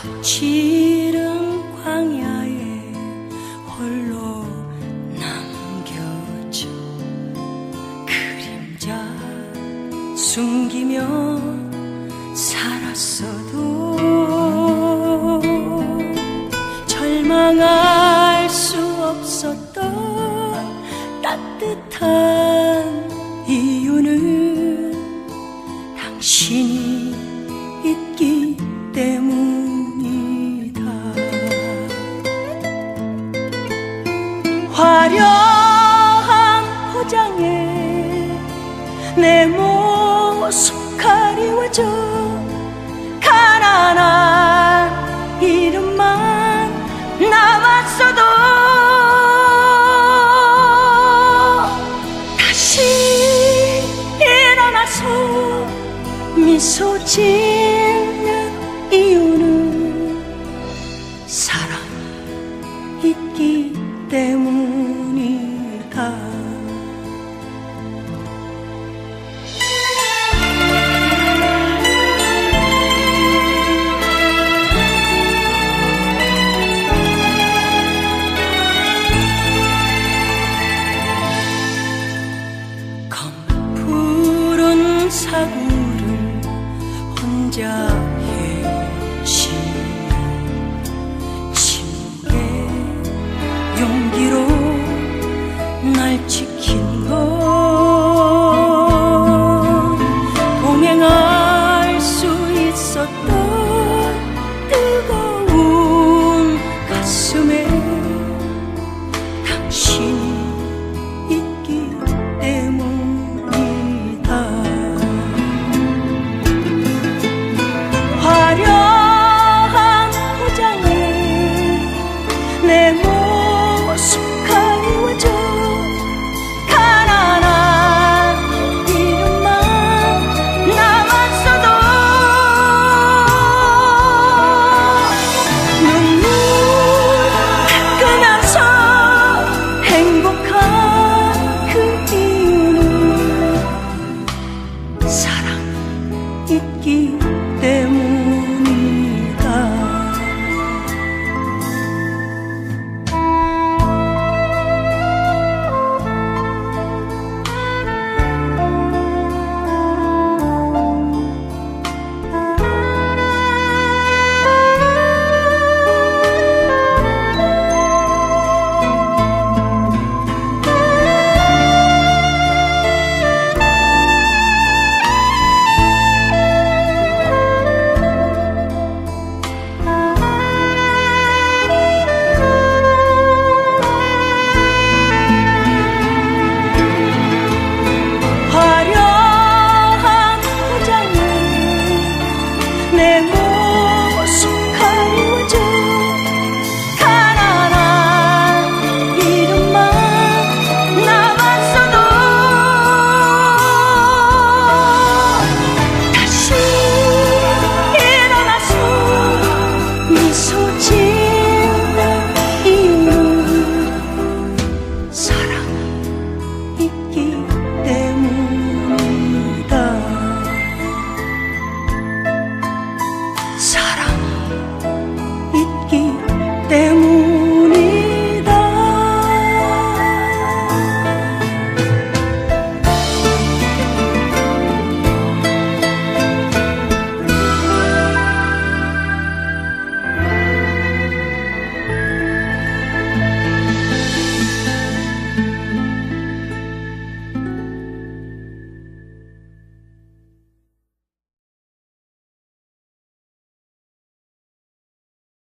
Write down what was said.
거칠은 광야에 홀로 남겨져. 그림자 숨기며 살았어도 절망할 수 없었던 따뜻한 이유는 당신이 있기 때문 가서 미소 짓는 이유는 사랑 있기 때문이다. 家。e que temo.